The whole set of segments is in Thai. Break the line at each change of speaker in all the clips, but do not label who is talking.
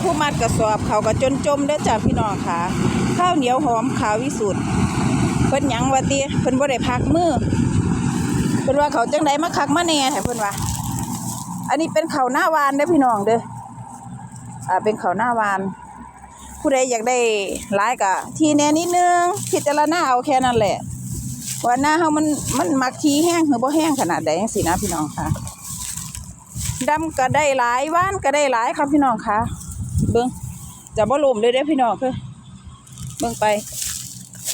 ผู้มัดกระสอบเขาก็จนจมเด้อจ้าพี่น้องค่ะ ข้าวเหนียวหอมขาววิสุทธ์เพิ่นหยังว่าติเพิ่นบ่ได้พักมือเพิ่นว่าเขาจังไดมาคักมาแน่แท้เพิ่นว่าอันนี้เป็นเขาวหน้าวานเด้อพี่น้องเด้ออ่าเป็นเขาวหน้าวาน ผู้ใดอยากได้หลายก็ทีแน่นิดนึงพิจารณาเอาแค่นั้นแหละว่าหน้าเฮามันมันมักทีแห้งหรือบ่แห้งขนาดใดจังซี่นะพี่น้องค่ะดำก็ได้หลายว่านก็ได้หลายครับพี่น้องค่ะ เบิ่งจะบ่ลมเลยเด้พี่น้องคือเบิ่งไป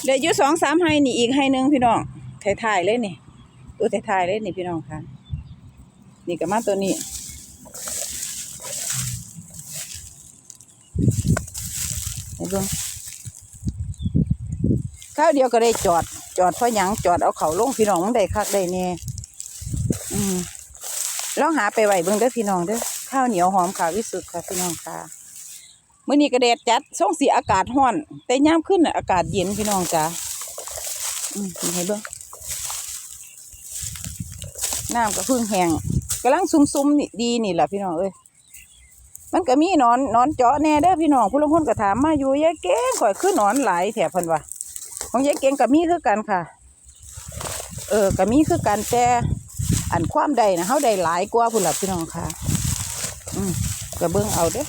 เหลืออยู่สองสามไห้นี่อีกไห้หนึงพี่น้องถ่ายๆเลยนี่ตัวถ่ายเลยนี่พี่น้องค่ะ นี่ก็มาตัวนี้ให้เบิ่งข้าวเดียวก็ได้จอด จอดเพราะหยังจอดเอาเขาลงพี่น้องได้คักได้แน่อืมลองหาไปไหวเบิ่งเด้อพี่น้องเด้อข้าวเหนียวหอมขาววิสุทธ์ค่ะพี่น้องค่ะ มื้อนี้ก็แดดจัดส่งสีอากาศร้อน แต่ยามขึ้นน่ะอากาศเย็นพี่น้องจ้าอืมนี่ให้เบิ่งน้ำก็พิ่งแห้งกำลังซุ่มๆนี่ดีนี่แหละพี่น้องเอ้ยมันก็มีนอนนอนเจาะแน่เด้อพี่น้องผู้ลางคนก็ถามมาอยู่ยายเก่งข่อยคือหนอนหลายแถบพิ่นว่าของยายเก่งก็มีคือกันค่ะ เออก็มีคือกันแต่อันความใดนะเฮาได้หลายกว่าพุ่นล่ะพี่น้องค่ะ อืมก็เบิ่งเอาเด้อ